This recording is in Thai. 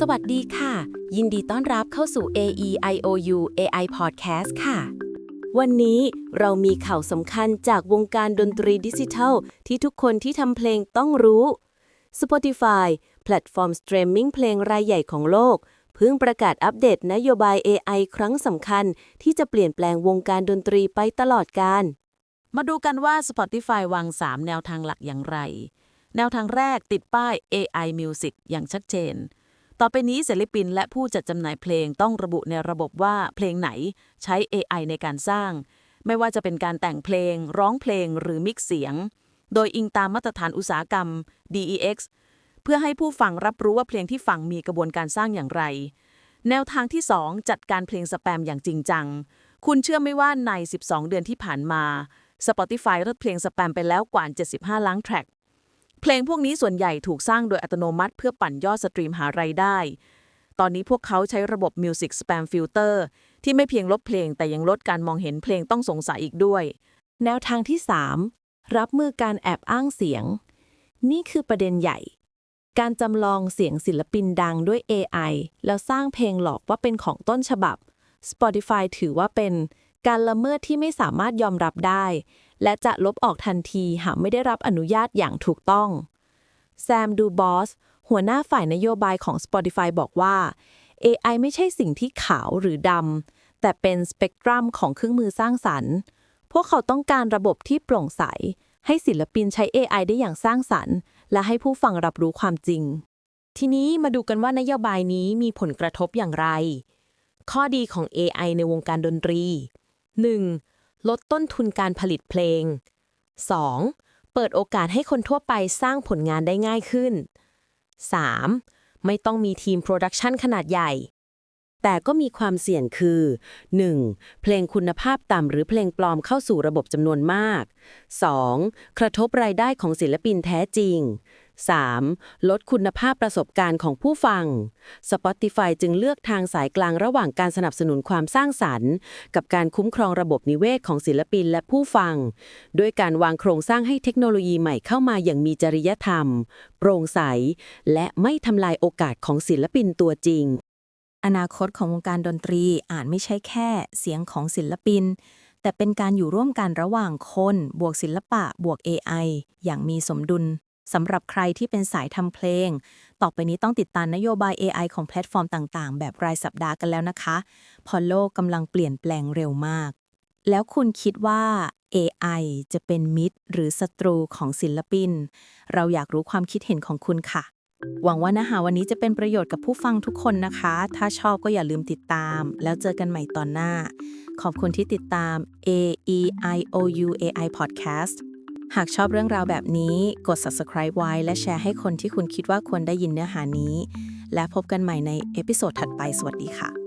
สวัสดีค่ะ ยินดีต้อนรับเข้าสู่ AE IOU AI Podcast ค่ะ วันนี้เรามีข่าวสำคัญจากวงการดนตรีดิจิทัล ที่ทุกคนที่ทำเพลงต้องรู้ Spotify แพลตฟอร์มสตรีมมิ่งเพลงรายใหญ่ของโลก เพิ่งประกาศอัปเดตนโยบาย AI ครั้งสำคัญ ที่จะเปลี่ยนแปลงวงการดนตรีไปตลอดกาลมาดูกันว่า Spotify วาง 3 แนวทางหลักอย่างไร แนวทางแรกติดป้าย AI Music อย่างชัดเจน ต่อไปนี้ศิลปินและผู้จัดจำหน่ายเพลงต้องระบุในระบบว่าเพลงไหนใช้ AI ในการสร้าง ไม่ว่าจะเป็นการแต่งเพลง ร้องเพลงหรือมิกซ์เสียง โดยอิงตามมาตรฐานอุตสาหกรรม DEX เพื่อให้ผู้ฟังรับรู้ว่าเพลงที่ฟังมีกระบวนการสร้างอย่างไร แนวทางที่ 2 จัดการเพลงสแปมอย่างจริงจัง คุณเชื่อไหมว่าใน 12 เดือนที่ผ่านมา Spotify ลดเพลงสแปมไปแล้วกว่า 75 ล้านแทร็ก เพลงพวกนี้ส่วนใหญ่ถูกสร้างโดยอัตโนมัติเพื่อปั่นยอดสตรีมหารายได้ ตอนนี้พวกเขาใช้ระบบ Music Spam Filter ที่ไม่เพียงลบเพลงแต่ยังลดการมองเห็นเพลงต้องสงสัยอีกด้วย แนวทางที่ 3 รับมือการแอบอ้างเสียง นี่คือประเด็นใหญ่ การจำลองเสียงศิลปินดังด้วย AI แล้วสร้างเพลงหลอกว่าเป็นของต้นฉบับ Spotify ถือว่าเป็นการละเมิดที่ไม่สามารถยอมรับได้ และจะลบออกทันทีหากไม่ได้รับอนุญาตอย่างถูกต้องแซมดูบอสหัวหน้าฝ่ายนโยบายของ Spotify บอกว่า AI ไม่ใช่สิ่งที่ขาวหรือดำ แต่เป็นสเปกตรัมของเครื่องมือสร้างสรรค์ พวกเขาต้องการระบบที่โปร่งใส ให้ศิลปินใช้ AI ได้อย่างสร้างสรรค์ และให้ผู้ฟังรับรู้ความจริง ทีนี้มาดูกันว่านโยบายนี้มีผลกระทบอย่างไร ข้อดีของ AI ในวงการดนตรี 1. ลดต้นทุนการผลิตเพลง 2. เปิดโอกาสให้คนทั่วไปสร้างผลงานได้ง่ายขึ้น 3. ไม่ต้องมีทีมโปรดักชันขนาดใหญ่ แต่ก็มีความเสี่ยงคือ 1. เพลงคุณภาพต่ำหรือเพลงปลอมเข้าสู่ระบบจำนวนมาก 2. กระทบรายได้ของศิลปินแท้จริง 3. ลดคุณภาพประสบการณ์ของผู้ฟัง Spotify จึงเลือกทางสายกลางระหว่างการสนับสนุนความสร้างสรรค์ กับการคุ้มครองระบบนิเวศของศิลปินและผู้ฟัง ด้วยการวางโครงสร้างให้เทคโนโลยีใหม่เข้ามาอย่างมีจริยธรรม โปร่งใส และไม่ทำลายโอกาสของศิลปินตัวจริง อนาคตของวงการดนตรีอาจไม่ใช่แค่เสียงของศิลปินแต่เป็นการอยู่ร่วมกันระหว่างคน บวกศิลปะ บวก AI อย่างมีสมดุล สำหรับใครที่เป็นสายทำเพลง ต่อไปนี้ต้องติดตามนโยบาย AI ของแพลตฟอร์มต่าง ๆ แบบรายสัปดาห์กันแล้วนะคะ พอโลกกำลังเปลี่ยนแปลงเร็วมาก แล้วคุณคิดว่า AI จะเป็นมิตร หรือศัตรูของศิลปิน เราอยากรู้ความคิดเห็นของคุณค่ะ หวังว่านื้อหาวันนี้จะเป็นประโยชน์กับผู้ฟังทุกคนนะคะ ถ้าชอบก็อย่าลืมติดตาม แล้วเจอกันใหม่ตอนหน้า ขอบคุณที่ติดตาม A E I O U A I Podcast หากชอบเรื่องราวแบบนี้ กด subscribe ไว้ และแชร์ให้คนที่คุณคิดว่าควรได้ยินเนื้อหานี้ และพบกันใหม่ในเอพิโซดถัดไป สวัสดีค่ะ